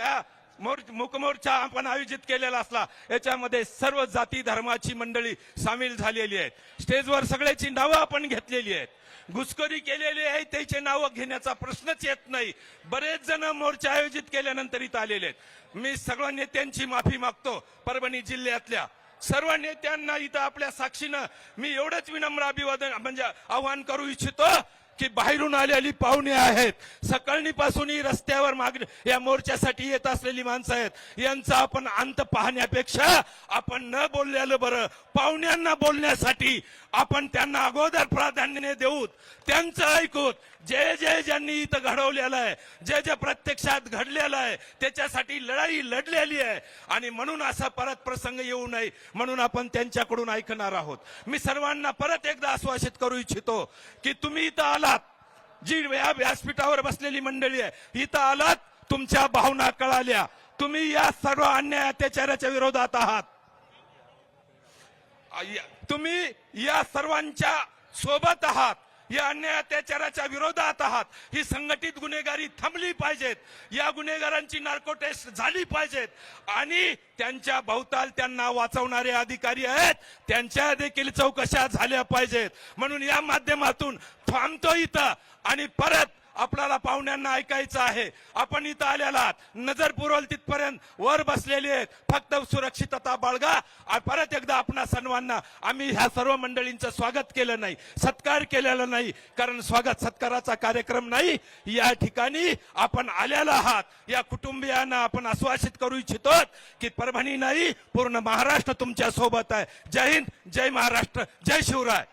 मुकमोर्चा आपण आयोजित केलेला असला याच्यामध्ये सर्व जाती धर्माची मंडळी सामील झालेली आहेत. स्टेजवर सगळ्याची नावं आपण घेतलेली आहेत. घुसखोरी केलेली आहे त्याचे नावं घेण्याचा प्रश्नच येत नाही. बरेच जण मोर्चा आयोजित केल्यानंतर इथं आलेले आहेत. मी सगळ्या नेत्यांची माफी मागतो परभणी जिल्ह्यातल्या. सर्व नेत्यांना इथं आपल्या साक्षीनं मी एवढंच विनम्र अभिवादन म्हणजे आव्हान करू इच्छितो. की बाहेरून आलेली पाहुणे आहेत. सकाळनीपासून ही रस्त्यावर मागणी या मोर्चासाठी येत असलेली माणसं आहेत. यांचा आपण अंत पाहण्यापेक्षा आपण न बोललेलं बरं. पाहुण्यांना बोलण्यासाठी आपण त्यांना अगोदर प्राधान्य देऊत त्यांचं ऐकूत. जे जे ज्यांनी इथं घडवलेलं आहे जे जे प्रत्यक्षात घडलेलं आहे त्याच्यासाठी लढाई लढलेली आहे. आणि म्हणून असा परत प्रसंग येऊ नये म्हणून आपण त्यांच्याकडून ऐकणार आहोत. मी सर्वांना परत एकदा आश्वासित करू इच्छितो की तुम्ही इथं आला जी या व्यासपीठावर बसलेली मंडळी आहे. इथं आलात तुमच्या भावना कळाल्या. तुम्ही या सर्व अन्याय अत्याचाराच्या विरोधात आहात. तुम्ही या सर्वांच्या सोबत आहात. या अन्याय अत्याचाराच्या विरोधात आहात. ही संघटित गुन्हेगारी थांबली पाहिजेत. या गुन्हेगारांची नार्को टेस्ट झाली पाहिजेत. आणि त्यांच्या भोवताल त्यांना वाचवणारे अधिकारी आहेत. त्यांच्या देखील चौकशा झाल्या पाहिजेत. म्हणून या माध्यमातून थांबतो इथं आणि परत आपल्याला पाहुण्यांना ऐकायचं आहे. आपण इथं आलेला आहात. नजर पुरवल तिथपर्यंत वर बसलेली आहेत. फक्त सुरक्षितता बाळगा. आणि परत एकदा आपणा सर्वांना आम्ही ह्या सर्व मंडळींचं स्वागत केलं नाही. सत्कार केलेला नाही. कारण स्वागत सत्काराचा कार्यक्रम नाही. या ठिकाणी आपण आलेला आहात. या कुटुंबियांना आपण आश्वासित करू इच्छितो की परभणी नाही पूर्ण महाराष्ट्र तुमच्यासोबत आहे. जय हिंद जय महाराष्ट्र जय शिवराय.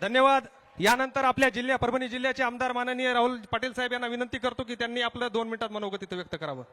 धन्यवाद. यानंतर आपल्या जिल्ह्या परभणी जिल्ह्याचे आमदार माननीय राहुल पाटील साहेब यांना विनंती करतो की त्यांनी आपलं दोन मिनिटात मनोगत इथं व्यक्त करावं.